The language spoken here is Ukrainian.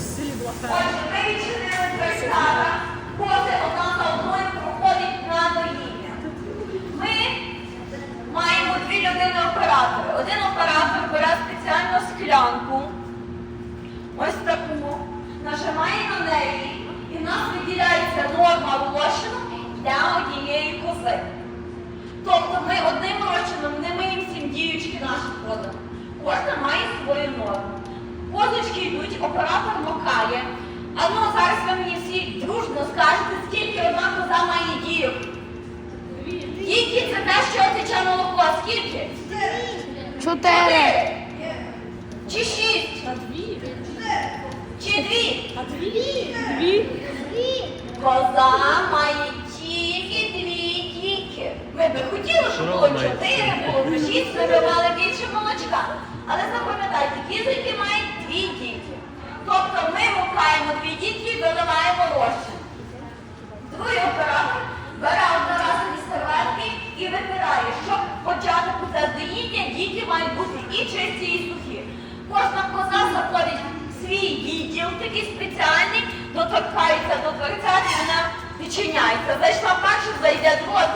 була ферма. Отже, відчинили дверцята, кози одна за одною проходять на доїння. Ми маємо дві людини оператори. Один оператор бере спеціальну склянку, ось таку, нажимає на неї, і в нас виділяється норма розчину для однієї кози. Тобто ми одним розчином не миємо всім діючки наших козок. Кожна має свою норму. Козочки йдуть, оператор макає. А ну зараз ви мені всі дружно скажете, скільки одна коза має дійок. Дійки це те, що тече молоко. Скільки? Чотири. Чи шість? А дві? Чи дві? А дві? Дві? Коза має тільки дві дійки. Ми би хотіли, щоб було чотири, було б шість, ми б мали більше такий спеціальний, доторкається до дверця і вона відчиняється. Зайшла перша, зайде друга.